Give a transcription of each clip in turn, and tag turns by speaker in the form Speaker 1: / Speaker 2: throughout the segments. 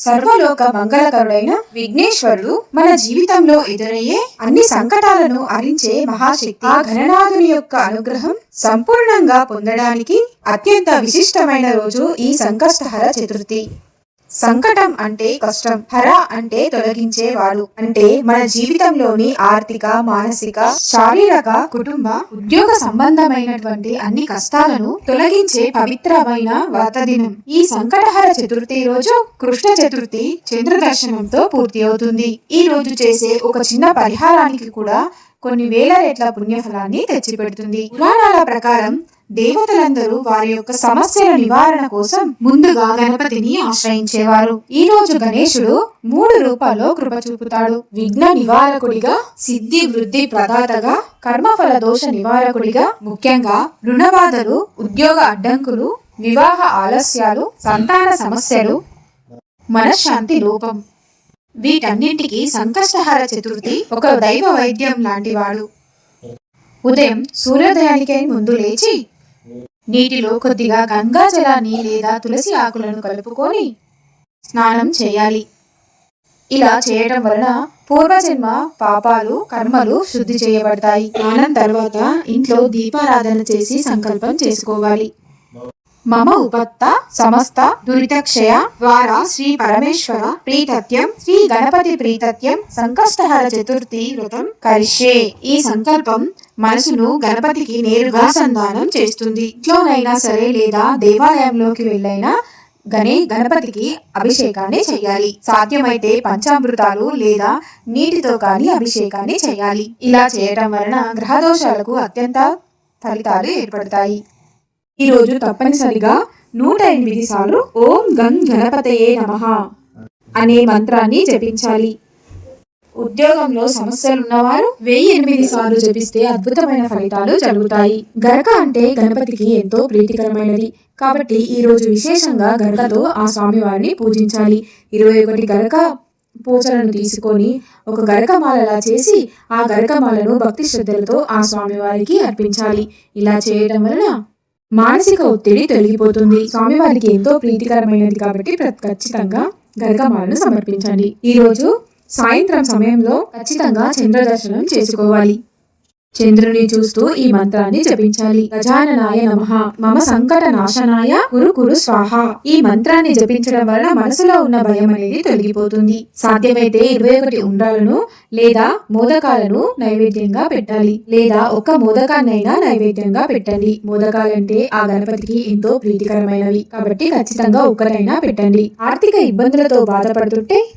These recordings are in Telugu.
Speaker 1: సర్వలోక మంగళకరుడైన విఘ్నేశ్వరుడు మన జీవితంలో ఎదురయ్యే అన్ని సంకటాలను అరించే మహాశక్తి. ఆ ఘననాథుని యొక్క అనుగ్రహం సంపూర్ణంగా పొందడానికి అత్యంత విశిష్టమైన రోజు ఈ సంకష్టహర చతుర్థి. సంకటం అంటే కష్టం హర అంటే తొలగించేవాడు. అంటే మన జీవితంలోని ఆర్థిక మానసిక శారీరక కుటుంబ ఉద్యోగ సంబంధమైనటువంటి అన్ని కష్టాలను తొలగించే పవిత్రమైన వ్రతదినం. ఈ సంకటహర చతుర్థి రోజు కృష్ణ చతుర్థి చంద్ర దర్శనంతో పూర్తి అవుతుంది. ఈ రోజు చేసే ఒక చిన్న పరిహారానికి కూడా కొన్ని వేల రెట్ల పుణ్యఫలాన్ని తెచ్చిపెడుతుంది. పురాణాల ప్రకారం దేవతలందరూ వారి యొక్క సమస్యల నివారణ కోసం ముందుగా గణపతిని ఆశ్రయించేవారు. ఈ రోజు గణేశుడు మూడు రూపాల్లో కృప చూపుతాడు. విఘ్న నివారకుడిగా సిద్ధి వృద్ధి ప్రదాతగా కర్మఫల దోష నివారకుడిగా ముఖ్యంగా రుణబాధలు ఉద్యోగ అడ్డంకులు వివాహ ఆలస్యాలు సంతాన సమస్యలు మనశ్శాంతి రూపం వీటన్నింటికి సంకష్టహార చతుర్థి ఒక దైవ వైద్యం లాంటివాడు. ఉదయం సూర్యోదయానికి ముందు లేచి నీటిలో కొద్దిగా గంగా జలాన్ని లేదా తులసి ఆకులను కలుపుకొని స్నానం చేయాలి. ఇలా చేయడం వలన పూర్వజన్మ పాపాలు కర్మలు శుద్ధి చేయబడతాయి. స్నానం తర్వాత ఇంట్లో దీపారాధన చేసి సంకల్పం చేసుకోవాలి. మమ ఉపత్త సమస్త దురితక్షయ ద్వారా శ్రీ పరమేశ్వర ప్రీతత్యం శ్రీ గణపతి ప్రీతత్యం సంకష్టహర చతుర్థి వ్రతం కరిషే ఈ సంకల్పం మనసును గణపతికి నేరుగా సంధానం చేస్తుంది. ఇంట్లోనైనా సరే లేదా దేవాలయంలోకి వెళ్ళైనా గణే గణపతికి అభిషేకాన్ని చేయాలి సాధ్యమైతే పంచామృతాలు లేదా నీటితో కానీ అభిషేకాన్ని చేయాలి ఇలా చేయటం వలన గ్రహ దోషాలకు అత్యంత ఫలితాలు ఏర్పడతాయి. ఈ రోజు తప్పనిసరిగా నూట ఎనిమిది సార్లు ఓం గం గణపతయే నమ అనే మంత్రాన్ని జపించాలి. ఉద్యోగంలో సమస్యలు ఉన్నవారు వెయ్యి ఎనిమిది సార్లు జపిస్తే అద్భుతమైన ఫలితాలు జరుగుతాయి. గరక అంటే గణపతికి ఎంతో ప్రీతికరమైనది. కాబట్టి ఈ రోజు విశేషంగా గరకతో ఆ స్వామివారిని పూజించాలి. ఇరవై ఒకటి గరక పూజలను తీసుకొని ఒక గరకమాలలా చేసి ఆ గరకమాలను భక్తి శ్రద్ధలతో ఆ స్వామివారికి అర్పించాలి. ఇలా చేయడం వలన మానసిక ఒత్తిడి తొలగిపోతుంది. స్వామివారికి ఎంతో ప్రీతికరమైనది కాబట్టి ఖచ్చితంగా గరకమాలను సమర్పించండి. ఈ రోజు సాయంత్రం సమయంలో ఖచ్చితంగా చంద్ర దర్శనం చేసుకోవాలి. చంద్రుని చూస్తూ ఈ మంత్రాన్ని జపించాలి. గజాననాయ నమ. మమ సంకట నాశనాయ కురు కురు స్వాహ. ఈ మంత్రాన్ని జపించడం వల్ల మనసులో ఉన్న భయం అనేది తొలగిపోతుంది. సాధ్యమైతే ఇరవై ఒకటి ఉండాలను లేదా మోదకాలను నైవేద్యంగా పెట్టాలి. లేదా ఒక మోదకాన్నైనా నైవేద్యంగా పెట్టండి. మోదకాలంటే ఆ గణపతికి ఎంతో ప్రీతికరమైనవి. కాబట్టి ఖచ్చితంగా ఒకటైనా పెట్టండి. ఆర్థిక ఇబ్బందులతో బాధపడుతుంటే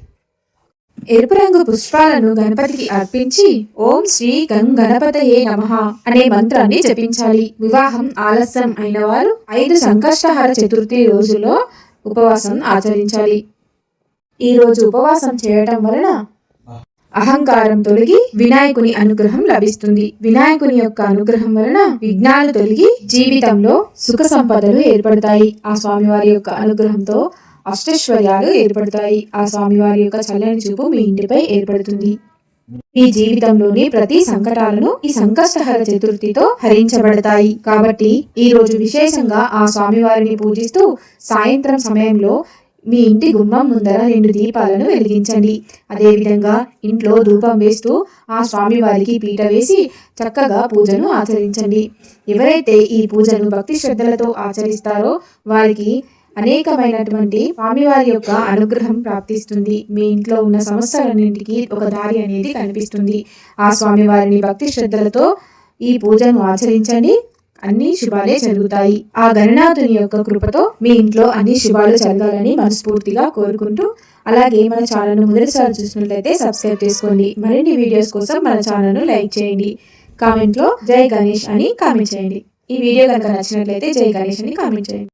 Speaker 1: ఎరుపు రంగు పుష్పాలను గణపతికి అర్పించి ఓం శ్రీ గం గణపతయే నమః అనే మంత్రాన్ని జపించాలి. వివాహం ఆలస్యం అయిన వారు ఐదు సంకష్టహార చతుర్థి రోజులో ఉపవాసం ఆచరించాలి. ఈ రోజు ఉపవాసం చేయటం వలన అహంకారం తొలగి వినాయకుని అనుగ్రహం లభిస్తుంది. వినాయకుని యొక్క అనుగ్రహం వలన విఘ్నాలు తొలగి జీవితంలో సుఖ సంపదలు ఏర్పడతాయి. ఆ స్వామివారి యొక్క అనుగ్రహంతో అష్టైశ్వర్యాలు ఏర్పడతాయి. ఆ స్వామివారి యొక్క చల్లని చూపు మీ ఇంటిపై ఏర్పడుతుంది. మీ జీవితంలోని ప్రతి సంకటాలను ఈ సంకష్టహర చతుర్థితో హరించబడతాయి. కాబట్టి ఈ రోజు విశేషంగా ఆ స్వామివారిని పూజిస్తూ సాయంత్రం సమయంలో మీ ఇంటి గుమ్మం ముందర రెండు దీపాలను వెలిగించండి. అదేవిధంగా ఇంట్లో ధూపం వేస్తూ ఆ స్వామివారికి పీట వేసి చక్కగా పూజను ఆచరించండి. ఎవరైతే ఈ పూజను భక్తి శ్రద్ధలతో ఆచరిస్తారో వారికి అనేకమైనటువంటి స్వామివారి యొక్క అనుగ్రహం ప్రాప్తిస్తుంది. మీ ఇంట్లో ఉన్న సమస్యలన్నింటికి ఒక దారి అనేది కనిపిస్తుంది. ఆ స్వామివారిని భక్తి శ్రద్ధలతో ఈ పూజను ఆచరించండి. అన్ని శుభాలే జరుగుతాయి. ఆ గణనాథుని యొక్క కృపతో మీ ఇంట్లో అన్ని శుభాలు జరగాలని మనస్ఫూర్తిగా కోరుకుంటూ అలాగే మన ఛానల్ను మొదటిసారి చూసినట్లయితే సబ్స్క్రైబ్ చేసుకోండి. మరిన్ని వీడియోస్ కోసం మన ఛానల్ను లైక్ చేయండి. కామెంట్లో జై గణేష్ అని కామెంట్ చేయండి. ఈ వీడియో కనుక నచ్చినట్లయితే జై గణేష్ అని కామెంట్ చేయండి.